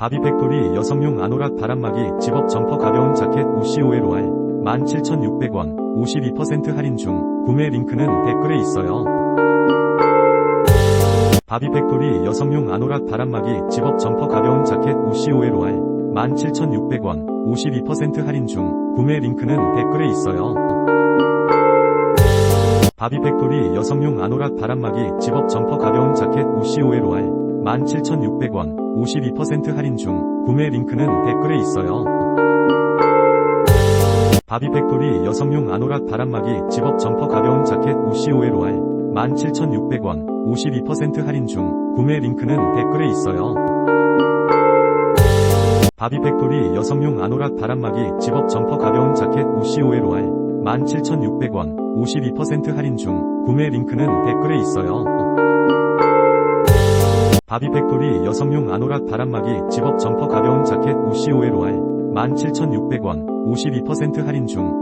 바비팩토리 여성용 아노락 바람막이 집업 점퍼 가벼운 자켓 OCOLOR 17,600원 52% 할인 중 구매 링크는 댓글에 있어요. 바비팩토리 여성용 아노락 바람막이 집업 점퍼 가벼운 자켓 OCOLOR 17,600원 52% 할인 중 구매 링크는 댓글에 있어요. 바비팩토리 여성용 아노락 바람막이 집업 점퍼 가벼운 자켓 OCOLOR 17,600원 52% 할인 중 구매 링크는 댓글에 있어요. 바비팩토리 여성용 아노락 바람막이 집업 점퍼 가벼운 자켓 OCOLOR 17,600원 52% 할인 중 구매 링크는 댓글에 있어요. 바비팩토리 여성용 아노락 바람막이 집업 점퍼 가벼운 자켓 OCOLOR 17,600원 52% 할인 중 구매 링크는 댓글에 있어요. 바비팩토리 여성용 아노락 바람막이 집업 점퍼 가벼운 자켓 OCOLOR 17,600원 52% 할인 중